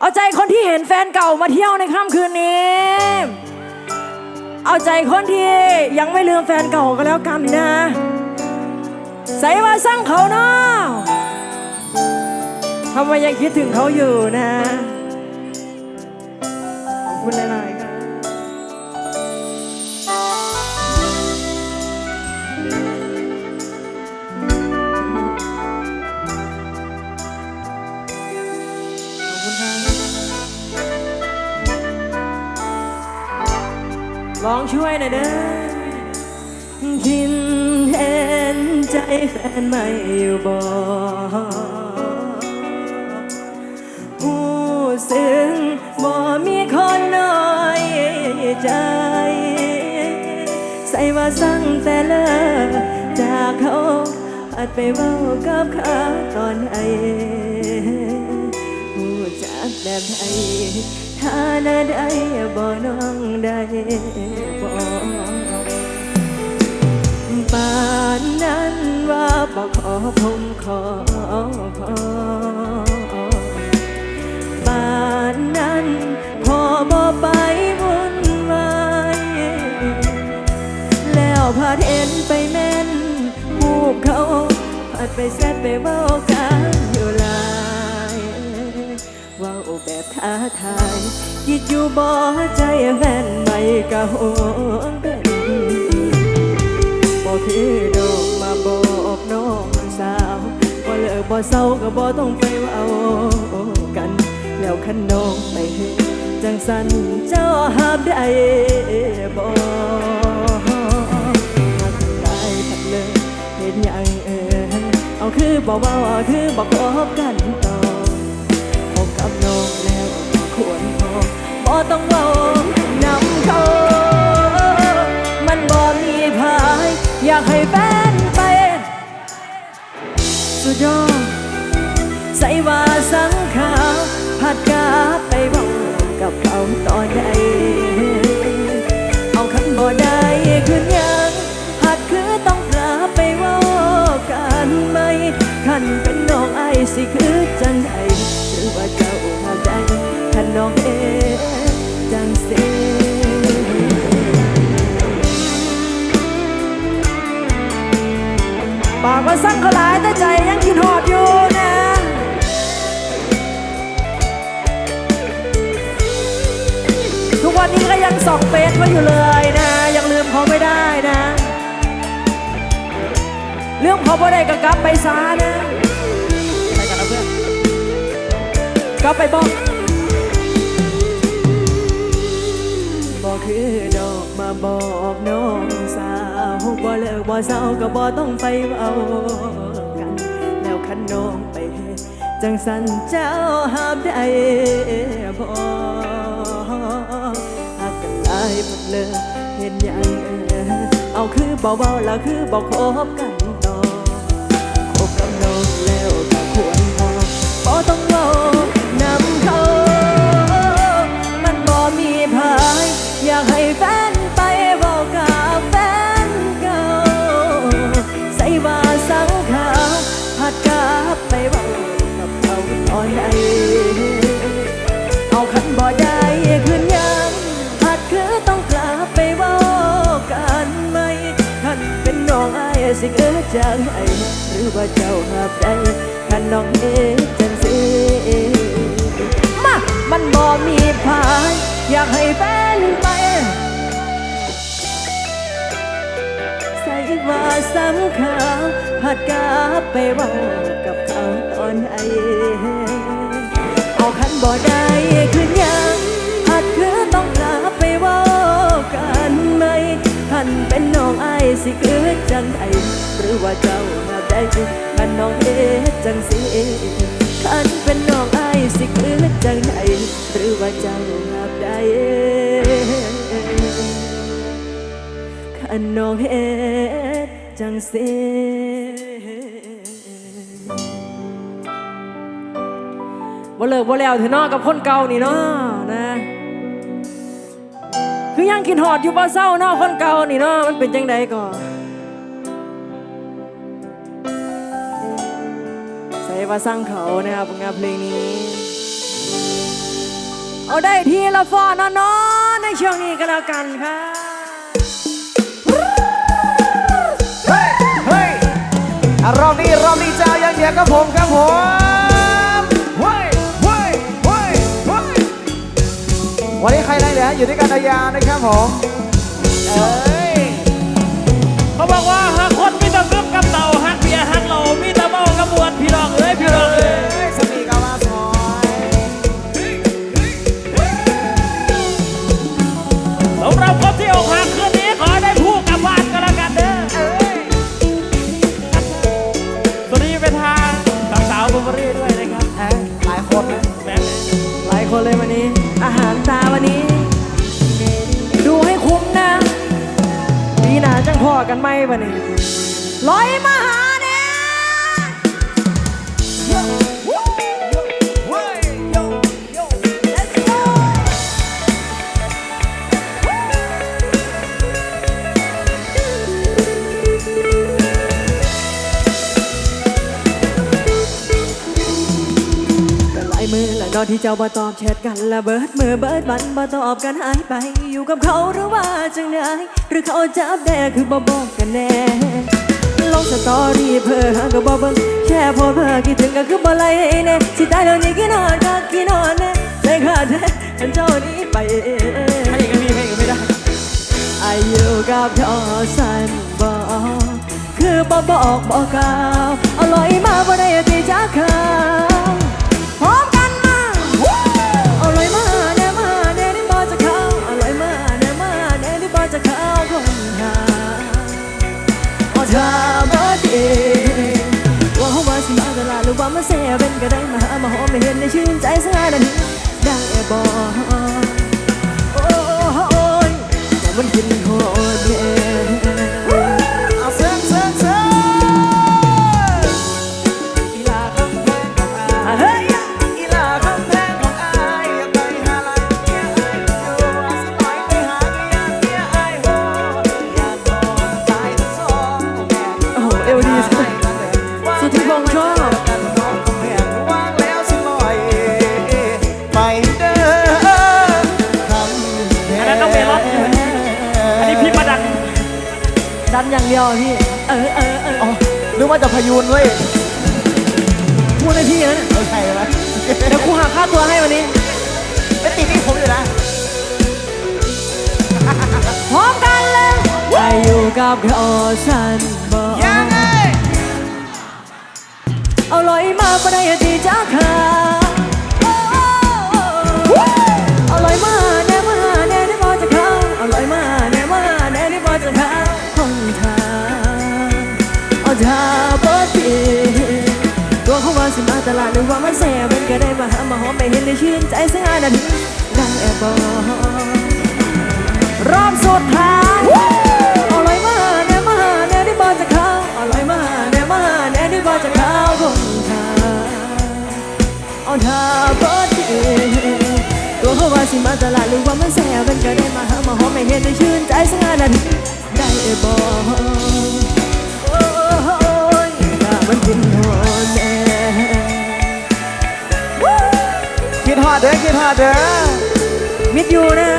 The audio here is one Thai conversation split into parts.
เอาใจคนที่เห็นแฟนเก่ามาเที่ยวในค่ำคืนนี้ เอาใจคนที่ยังไม่ลืมแฟนเก่าก็แล้วกันนะ ใส่มาสร้างเขาเนาะทำไมยังคิดถึงเขาอยู่นะ ขอบคุณหลาย ลองช่วยหน่อยเด้อคิดเห็นใจแฟนไม่อยู่บ่ผู้ซึ่งบ่มีคนน้อยใจ ใส่ว่าสั่งแต่เลิกจากเขาอาจไปเว้ากับเขาตอนไอผู้จากแบบไท ยถ้านาได้บ่น้องได้บ่ป่านนั้นว่าบอกขอผมขอพอป่านนั้นพอบ่ไปวุ่นวายแล้วพาเอ็นไปแม่นหูบเขาพาดไปแซดไปเว้า แบบท้าทายคิดอยู่บ่ใจแฟนไม่กะหวงเป็นบ่คือดอกมาบอกน้องสาวบ่เลิกบ่เศร้าก็บ่ต้องไปเว้ากัน แล้วคันน้องไปเฮ็ดจังสันเจ้าหาบได้บ่หักหลายพัดเลยเฮ็ดหยังเออเอาคือบ่เว้าเอาคือบ่คบกัน ต่อกแล้วควรพอบ่ต้องเว้านำเขามันบ่มีพายอยากให้แฟนไป สุดยอดใส่ว่าสังขาวผัดกาไปบอกกับเขาต่อนใดเอาคันบ่ได้คืนยังหัดคือต้องกลับไปว่ากันไหมคันเป็นน้องไอายสิคือ ปากว่าสั่งเขาหลายแต่ใจยังคิดหอดอยู่นะทุกวันนี้ก็ยังส่องเฟซเขาอยู่เลยนะ ยังลืมเขาไม่ได้นะเรื่องเขาบ่ได้ก็กลับไปซานะไปกันนะเพื่อนกลับไปบอกบอกคือดอกมาบอกน้องสาว บ่เลิกบ่เศร้าก็บ่ต้องไปเอากัน แล้วคันน้องไปเฮ็ดจังสันเจ้าหามได้บ่หากกันหลายพัดเลิกเห็นอยังเออเอาคือบ่เบาแล้วคือบ่คบกันต่อคบกับน้องแล้ว จากไอหรือว่าเจ้าหับได้คันน้องเอจังสิมามันบ่มีพายอยากให้แฟนไป ใส่ว่าสำคัญผัดกาไปว่ากับเขาตอนไอเอาคันบ่ได้คือยังหัดคือต้องกลับไปว่ากันไหมคันเป็นน้องไอายสิคือจังไดหรือ ว่าเจ้าหาได้คันน้องเฮ็ดจังสิคันเป็นน้องไอายสิคือจังไดหรือว่าเจ้าหาได้คันน้องเฮ็ดจังสิบ่เลิกบ่แล้วเถอะเนาะกับคนเก่านี่เนาะนะคือยังกินหอดอยู่บ่เศร้าเนาะคนเก่านี่เนาะมันเป็นจังใดก่อน ว่าสร้างเขานะครับผลงานเพลงนี้ เอาได้ทีละฟอนอนในช่วงนี้ก็แล้วกันครับเฮ้ยเฮ้ยอะรอบนี้รอบนี้เจ้ายังเดียวกับผมครับผมวันนี้ใครได้เหลืออยู่ด้วยกันยาวนะครับผมเอ้ยเขาบอกว่าหากคนมีแต่ซึมกับเต่าหักเบียร์หักเหล่ามีแต่เมากร พี่น้องเอ้ยพี่น้องเอ้ยสมีกามาซอยสำหรับคนที่อกหักคืนนี้ขอได้ผู้กลับบ้านก็แล้วกันเด้อเอ้ยสวัสดีไปทางสาวๆบูเบอรี่ด้วยนะครับเอ้ยหลายคนนะแม่หลายคนเลยวันนี้ อาหารตาวันนี้ ดูให้คุ้มนะปีหนาจังพ่อกันไหมวันนี้ลอยมาหา อนที่เจ้าบ่ตอบแชทกันและเบิดมือเบิดวันบ่ตอบกันหายไป อยู่กับเขาหรือว่าจังไดหรือเขาจับได้คือบ่บอกกันแน่ลงสตอรี่เพื่อหาก็บ่เบิ่งแค่พสต์เพื่อคิดถึงก็คือบ่ไล่ให้แน่สิตายแล้วนี่กี่นอนก็กี่นอนแน่ใจขาดแท้ฉันเจ้านี้ไปเองให้อีกก็มีให้อีกก็ไม่ได้อายุกับทอสันบอกคือบ่บอกบอกกล่าวเอาลอยมาบ่ได้ตีจากข่า เอามาดีว่าเขาว่าสิมาตลาดหรือว่ามาเสียเป็นก็ได้มาหามาหอมไม่เห็นในชื่นใจสักนาทีได้บอก เดียวพี่เออเออเอออ๋อนึกว่าจะพยูนเว้ยพูดให้พี่นะไม่ใช่ไหมเดี๋ยวกูหาค่าตัวให้วันนี้ไม่ติดนี่ผมอยู่นะพร้อมกันเลยอายุกับเขาฉันบอกยังไงเอาลอยมาบ่ได้ตีจ้าขาเอา หรือว่ามาแซ่เป็นก็ได้มาหามาหอมไม่เห็นได้ชื่นใจสักห้านาทีได้แอบบอกรอบสุดท้ายอาลอยมาแน่มาแน่นี่บ่จะเข้าอาลอยมาแน่มาแน่นี่บ่จะเข้าคนทาเอาถ้าบ่ดีตัวเขาว่าสิมาตลาดหรือว่ามาแซ่เป็นก็ได้มาหามาหอมไม่เห็นได้ชื่นใจสักห้านาทีได้บอกโคิดฮอดเด้อคิดฮอดเด้อมิดอยู่นะ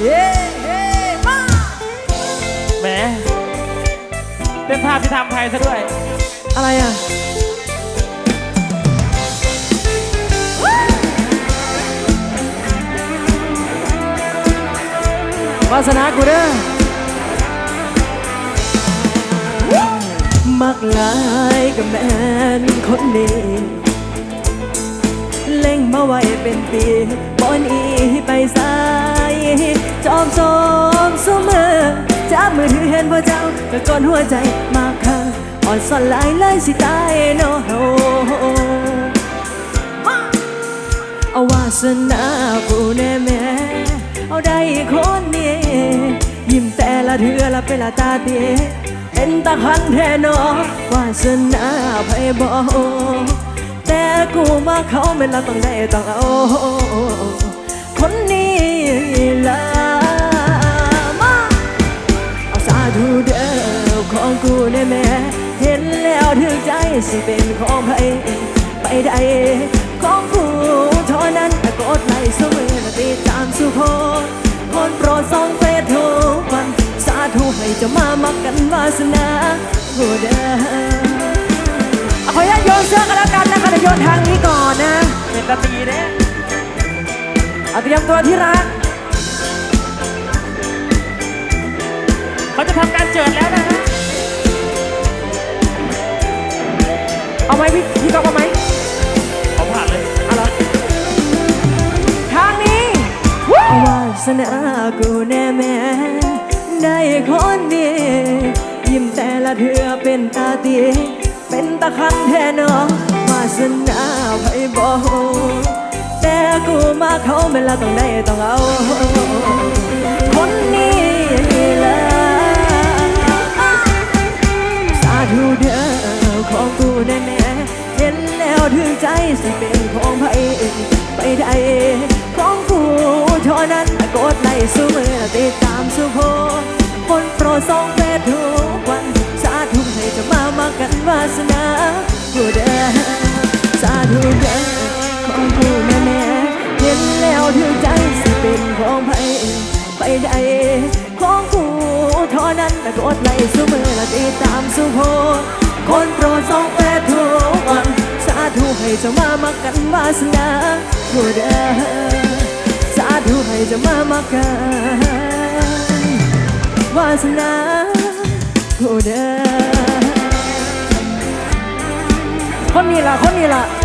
เย้เฮ้มาแหมเป็นภาพที่ทำไทยซะด้วย อะไรอะวาสนากูเด้อ มักหลายกับแม่นคนนี้เล่งมาไว้เป็นปีบอนอีไปสายจอมสมเสมอจับมือถือเห็นพ่อเจ้าก็ก่อนหัวใจมากค่ะอ่อนสอนหลายเลยสิตายเนาะเอาวาสนาผู้แน่แม่เอาได้คนนี้ยิ้มแต่ละเทือละเป็นละตาเตี พันแท้เนอวาสนาไผบอกแต่กูมาเขาไม่รักต้องได้ต้องเอา คนนี้ละมาเอาสาธุเด้อของกูได้แม่เห็นแล้วถึงใจสิเป็นของใครไปได้ของผู้เท่านั้นแต่กดไลค์เสมอและติดตามสุขคนโปรดส่องเฟซทุกวัน ธุให้เจะมามักกันวาสนาผู้เดิมเอาขออนุญาตโยนเสื้อกันแล้วกันนะคะเดี๋ยวโยนทางนี้ก่อนนะเป็นตะตีเด้เอาเตรียมตัวที่รักเขาจะทำการเจิดแล้วนะฮะเอาไหมพี่พี่ก๊อฟเอาไหมเขาผ่านเลยเอาละทางนี้วาสนากูแน่แม่ ได้คนดียิ้มแต่ละเธอเป็นตาตี เป็นตะคันแท้เนอวาสนาไผบอกแต่กูมาเขาเวลาต้องได้ต้องเอา คนนี้ละสาธุเด้อของกูแน่แน่เห็นแล้วถึงใจสิเป็นของไผไปได้ของกูเท่านั้นกดไลค์สู้มือติดตามสู้โพ คนโปรดส่องเฟซทุกวัน สาธุให้จะมามากันวาสนากูเด้อสาธุเด้อของกูแน่แน่เห็นแล้วถึงใจสิเป็นของไผไปได้ของกูเท่านั้นแต่กดไลค์สู้มือและติดตามสู้โพคนโปรดส่องเฟซทุกวัน สาธุให้จะมามากันวาสนากูเด้อสาธุให้จะมามากัน วาสนาผู้เดิมคนนี้ล่ะคนนี้ล่ะ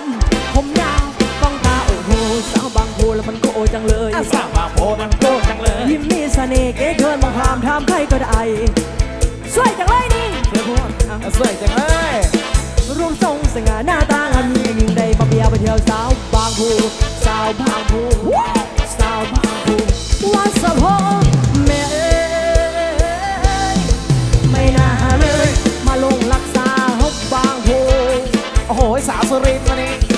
ม ผมยาวต้องตาโอ้โหสาวบางพูแล้วมันก็โอจังเลยอะสาวบางโพมันโกจังเลย ยิ้มมีเสน่ห์เก๋เกินมองหามถามใครก็ได้สวยจังเลยนี่เธอพูดอะสวยจังเลยรวมทรงสง่าหน้าตางามยิ่งยิ่งใดมาเบียร์ไปเที่ยวสาวบางพูสาวบางพูสาวบางพูวันสะ โอ้โหสาวสุรินทร์วันนี้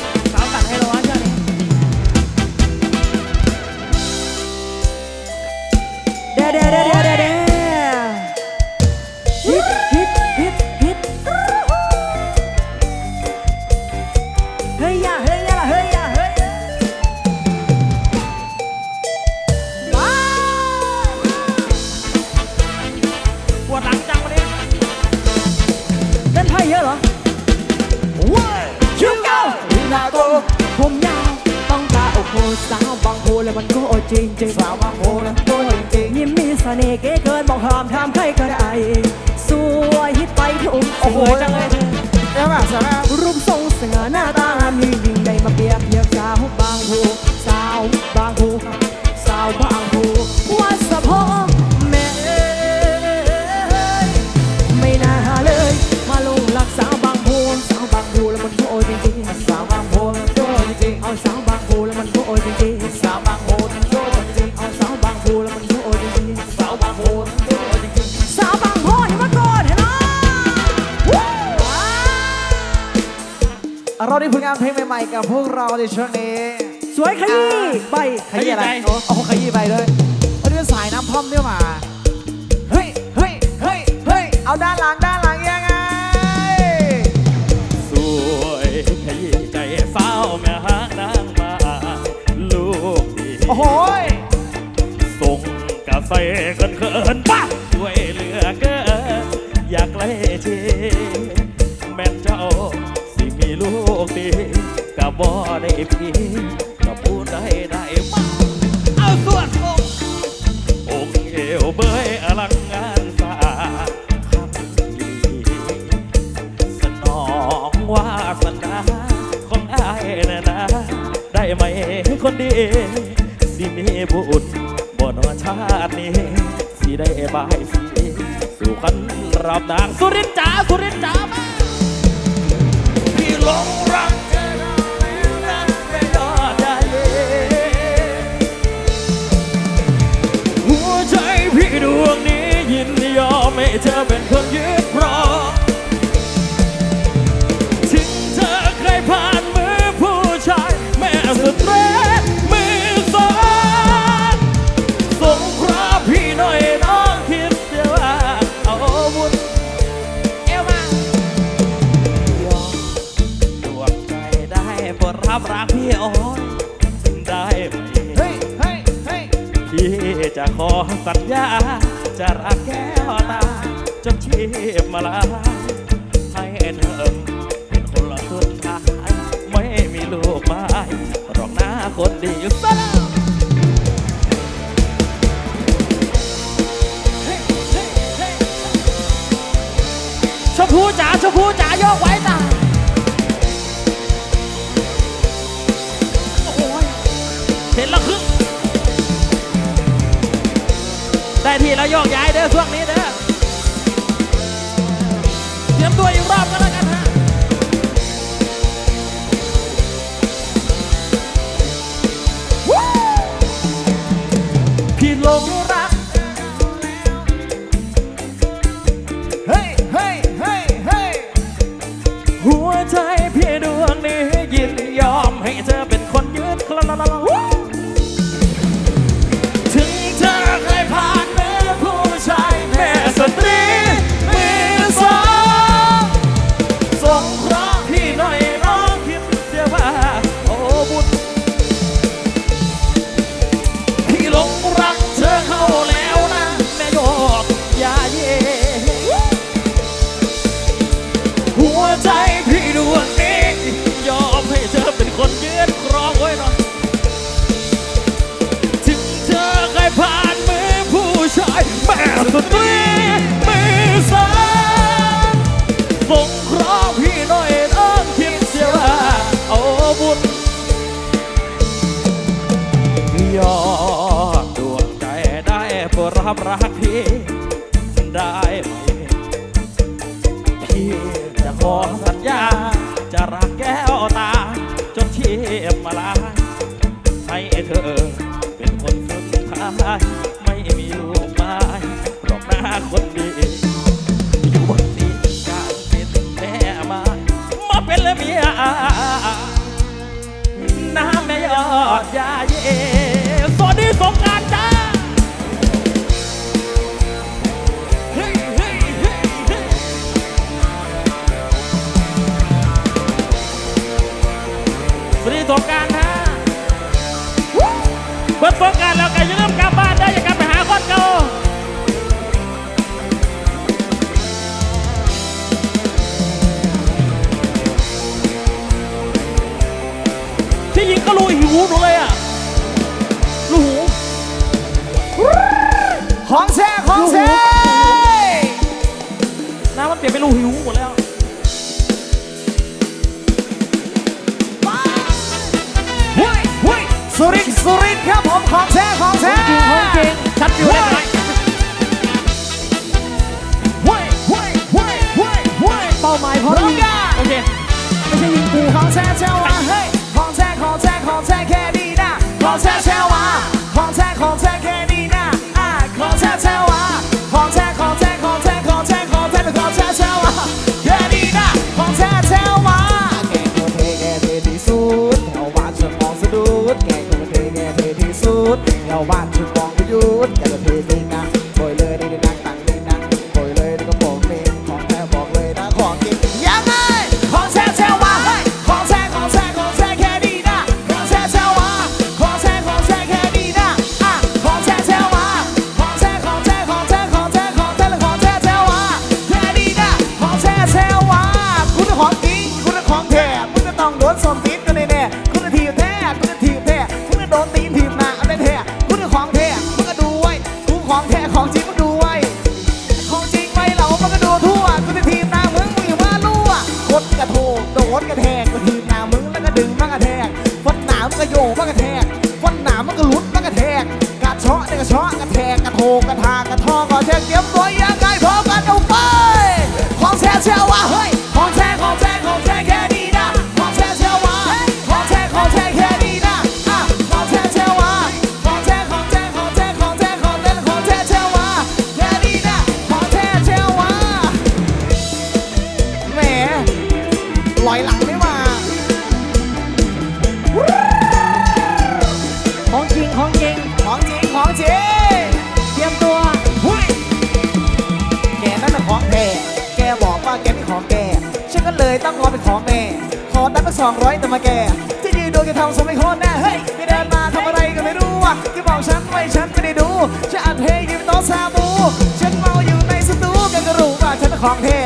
ามถามใครก็ได้สวยฮิตไปทุกๆโอ้โหจังเลยเอ้ยแบบสวย ช่วงนี้ สวยขยี้ใบขยี้อะไรโอ้โอ้ขยี้ไปด้วยวันนี้เป็นสายน้ำท่อมเนี่ยมาเฮ้ยเฮ้ยเฮ้ยเฮ้ยเอาด้านหลังด้านหลังยังไง สวยขยี้ใจเฝ้าแม่หางนางมาลูกดีโอ้โหยส่งกาแฟเกินเขินป้าช่วยเหลือเกินอยากไล่ชีแม่นเจ้าสิมีลูกดี กับบ่ได้พี่กับผู้ใดได้มาเอาส่วนทรงองค์เอวเบยอลังงานสาคำดีสนองวาสนาของอายนะนะ ได้ไหมคนดี สิมีบุญบ่นอชาตินี้ สิได้บายสีสู่ขันรับนางสุรินจ๋าสุรินจ๋ามาพี่หลงรัก ให้เธอเป็นคนยึดรอถึงเธอเคยผ่านมือผู้ชาย แม่สตรีมือสองสงครามพี่หน่อยน้องคิดเสียว่าเอาบุญเอวมายอมดวงใจได้โปรดรับรักพี่โอ้ยได้ไหมพี่จะขอสัญญา จะรักแก้วตาจนชีพมาลาให้เธอเป็นคนละสุดท้ายไม่มีลูกไม้รองหน้าคนดีซะแล้วชมพูจ๋าชมพูจ๋าโยกไว้ตาโอ้ยเห็นล้วครึ่ง ได้ทีแล้วโยกย้ายเด้อช่วงนี้เด้อเตรียมตัวอยู่ แม่สตรีมือสามสงคราะห์พี่น่อยน้องคิดเสียว่าเอาบุญยอดดวงใจได้โปรดรับรักพี่ได้ไหมพี่จะขอสัญญา จะรักแก้วตา จนชีพมาลาให้เธอเป็นคนสุดท้าย คนดีอยู่บนนี้การเป็นแม่มามาเป็นเมียน้ำแม่ยอดยาเย่สวัสดีสงการจ้าสวัสดีสงการฮะเบิดสงการแล้วก็อย่าลืมกลับบ้าน ยิงก็รู้หิวหนูเลยอะรู้หูของแท้ของแท้น้ำมันเปลี่ยนเป็นรูหิวหมดแล้วเฮ้ยเฮ้ยสุรินทร์สุรินทร์ครับผมของแท้ของแท้ของจริงชัดอยู่เลยไหมเฮ้ยเฮ้ยเฮ้ยเฮ้ยเฮ้ยเป้าหมายพร้อมร้องยิงกันโอเคไม่ใช่ยิงกูของแท้เจ้าว่าเฮ้ยของแท้ ของแท้ของแท้แค่นี้นะของแท้เก็โยกมันก็แทกฟันหนามันก็หลุดมันก็แทกกระเชาะเนี่ยกระเชาะกระแทกกระโถกกระทากระทองก็แทกเตรียมตัวยังไงพอกันเอาไปของแท้เชื่อว่าเฮ้ย ของแม่ ขอตั้งสองร้อยแต่มาแกที่ยืนดูแกทำสมัยคตรแน่เฮ้ยแกเดินมาทำอะไรก็ไม่รู้ว่ะแกบอกฉันไว้ฉันไม่ได้ดูฉันอัดเพลงอยู่ในโต๊ะซาบูฉันเมาอยู่ในสตูแกก็รู้ว่าฉันของแท้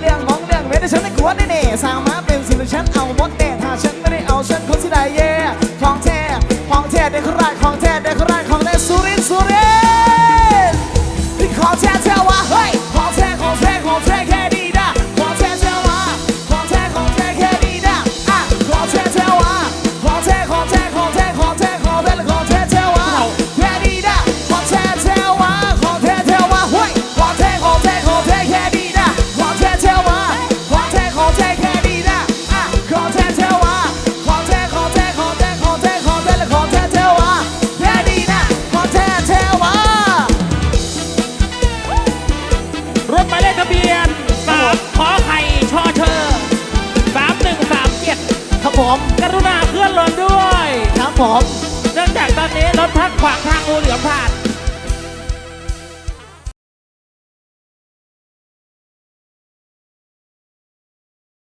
เรื่องมองเรื่องเว้นฉันไม่ควรแน่สาวมาเป็นสิ่งที่ฉันเอาหมดแน่ถ้าฉันไม่ได้เอาฉันคงสิได้แย่ของแท้ของแท้เด็กคนแรกของ